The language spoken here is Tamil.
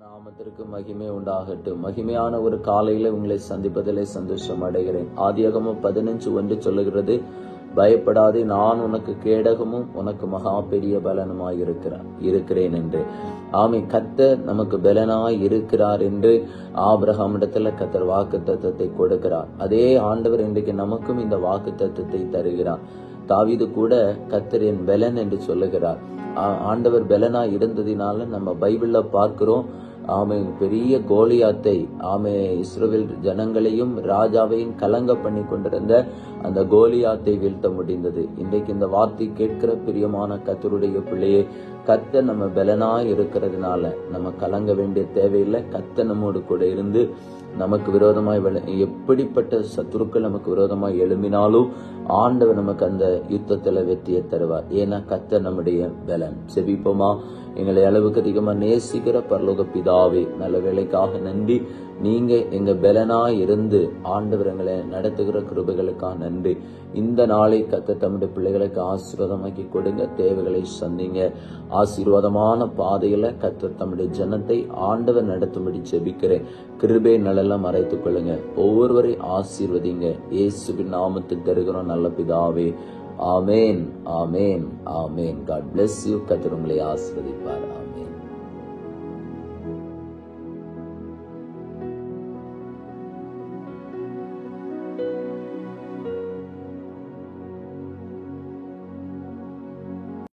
நாமத்திற்கு மகிமை உண்டாகட்டும். மகிமையான ஒரு காலையில உங்களை சந்திப்பதிலே சந்தோஷம் அடைகிறேன். ஆதியாகமும் பதினஞ்சு ஒன்று சொல்லுகிறது பயப்படாதே நான் உனக்கு கேடகமும் உனக்கு மகா பெரிய பலனுமாய் இருக்கிறார் இருக்கிறேன் என்று. ஆமை கத்தர் நமக்கு பலனாய் இருக்கிறார் என்று ஆபிரகாமிடத்துல கத்தர் வாக்கு தத்துவத்தை கொடுக்கிறார். அதே ஆண்டவர் இன்றைக்கு நமக்கும் இந்த வாக்கு தத்துவத்தை தருகிறார். தாவிது கூட கத்தர் என் பலன் என்று சொல்லுகிறார். ஆ- ஆண்டவர் பலனா இருந்ததினால நம்ம பைபிள்ல பார்க்கிறோம் ஆமை பெரிய கோலியாத்தை ஆமை இஸ்ரோவில் ஜனங்களையும் ராஜாவையும் கலங்க பண்ணி கொண்டிருந்த அந்த கோலியாத்தை வீழ்த்த முடிந்தது. இன்றைக்கு இந்த வார்த்தை கேட்கிற பிரியமான கத்தருடைய பிள்ளையே கத்த நம்ம பலனா இருக்கிறதுனால நம்ம கலங்க வேண்டிய தேவையில்லை. கத்த நம்மோடு கூட இருந்து நமக்கு விரோதமாய் விள- எப்படிப்பட்ட சத்துருக்கள் நமக்கு விரோதமாய் எழும்பினாலும் ஆண்டவர் நமக்கு அந்த யுத்தத்துல வெற்றியை தருவார். ஏன்னா கத்த நம்முடைய பலன். செபிப்போமா? எங்களை அளவுக்கு அதிகமா நேசிக்கிற பரலோக பிதாவே நல்ல வேலைக்காக நன்றி. நீங்க எங்க பலனா இருந்து ஆண்டவர் எங்களை நடத்துகிற கிருபைகளுக்காக நன்றி. இந்த நாளை கத்த தம்முடைய பிள்ளைகளுக்கு ஆசீர்வாதமாக்கி கொடுங்க. தேவைகளை சந்திங்க. ஆசீர்வாதமான பாதையில கத்த தம்முடைய ஜனத்தை ஆண்டவர் நடத்தும்படி ஜெபிக்கிறேன். கிருபை நலெல்லாம் மறைத்துக் கொள்ளுங்க. ஒவ்வொருவரையும் ஆசீர்வதிங்க. இயேசுவின் நாமத்தில் தருகிறோம் நல்ல பிதாவே. ஆமேன் ஆமேன் ஆமேன். காட் பிளஸ் யூ கத்தர் உங்களை ஆசீர்வதிப்பார். ஆமேன்.